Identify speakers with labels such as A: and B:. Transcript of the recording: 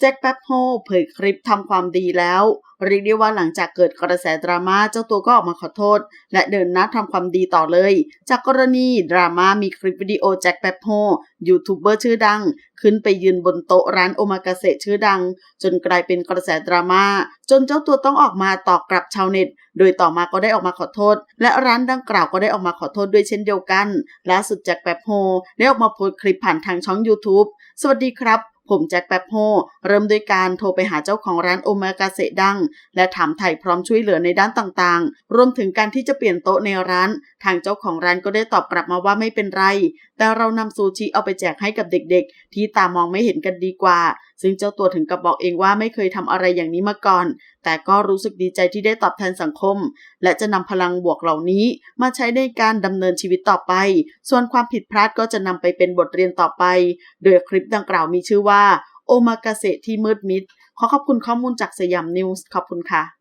A: แจ็คแป๊บโฮเผยคลิปทำความดีแล้ว เรียกได้ว่าหลังจากเกิดกระแสดราม่าเจ้าตัวก็ออกมาขอโทษ และเดินหน้าทำความดีต่อเลย จากกรณีดราม่ามีคลิปวิดีโอแจ็คแป๊บโฮยูทูบเบอร์ชื่อดัง ขึ้นไปยืนบนโต๊ะร้านโอมากาเสะชื่อดัง จนกลายเป็นกระแสดราม่าจนเจ้าตัวต้องออกมาตอบกลับชาวเน็ต โดยต่อมาก็ได้ออกมาขอโทษ และร้านดังกล่าวก็ได้ออกมาขอโทษด้วยเช่นเดียวกันล่าสุดแจ็คแป๊บโฮได้ออกมาโพสต์คลิปผ่านทางช่อง YouTube สวัสดีครับ ผมแจ็คแป๊บโฮเริ่มด้วยการโทรไปหาเจ้าของร้านโอมากาเสะดัง และถามไถ่พร้อมช่วยเหลือในด้านต่างๆ รวมถึงการที่จะเปลี่ยนโต๊ะในร้าน ทางเจ้าของร้านก็ได้ตอบกลับมาว่าไม่เป็นไร แต่เรานำซูชิเอาไปแจกให้กับเด็กๆ ที่ตามองไม่เห็นกันดีกว่า ซึ่งเจ้าตัวถึงกับบอกเองว่าไม่เคยทำอะไรอย่างนี้มาก่อน แต่ก็รู้สึกดีใจที่ได้ตอบแทนสังคม และจะนำพลังบวกเหล่านี้มาใช้ในการดำเนินชีวิตต่อไป ส่วนความผิดพลาดก็จะนำไปเป็นบทเรียนต่อไป โดยคลิปดังกล่าวมีชื่อว่าโอมากาเสะที่มืดมิดขอขอบคุณข้อมูลจากสยามนิวส์ขอบคุณค่ะ